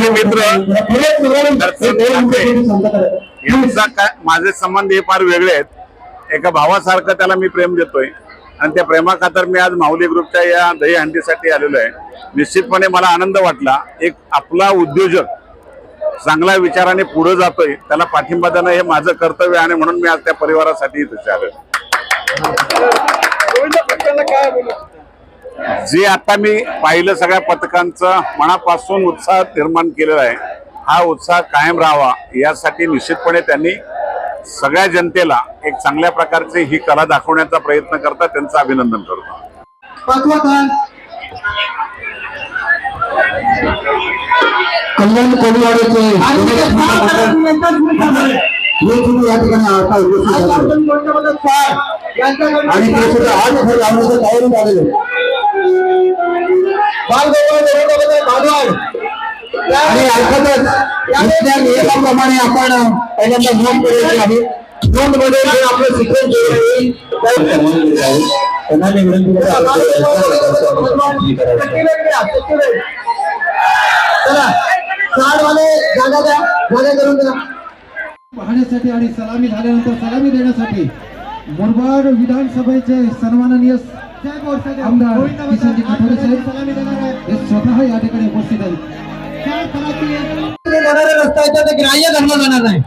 माझे मित्र. माझे संबंध हे फार वेगळे आहेत. एका भावासारखं त्याला मी प्रेम देतोय. आणि त्या प्रेमाखातर मी आज माऊली ग्रुपच्या या दहीहंडीसाठी आलेलो आहे. निश्चितपणे मला आनंद वाटला. एक आपला उद्योजक चांगल्या विचाराने पुढे जातोय. त्याला पाठिंबा देणं हे माझं कर्तव्य आहे आणि म्हणून मी आज त्या परिवारासाठी इथे आलोय. जे आता मी पाहिलं सगळ्या पथकांचं मनापासून उत्साह निर्माण केलेला आहे हा उत्साह कायम राहावा यासाठी निश्चितपणे त्यांनी सगळ्या जनतेला एक चांगल्या प्रकारची ही कला दाखवण्याचा प्रयत्न करतात त्यांचं अभिनंदन करतो. कल्याण कोलीवाडीचे आणि ते. हे सुद्धा आज लावण्याच्या तयारीत आलेले आणि अर्थातच इथल्या नियमाप्रमाणे आपण पहिल्यांदा नोंद करायची आहे. नोंदमध्ये जे आपलं सिक्वेन्स त्यांना मी विनंती. चला वाले जागा द्या. जागा करून द्या. पाहण्यासाठी आणि सलामी झाल्यानंतर सलामी देण्यासाठी मुरबाड विधानसभेचे सन्माननीय आमदार किसनजी कठोरे साहेब हे स्वतः या ठिकाणी उपस्थित आहेत. जाणारे रस्ता आहे ते ग्राह्य धरला जाणार नाही.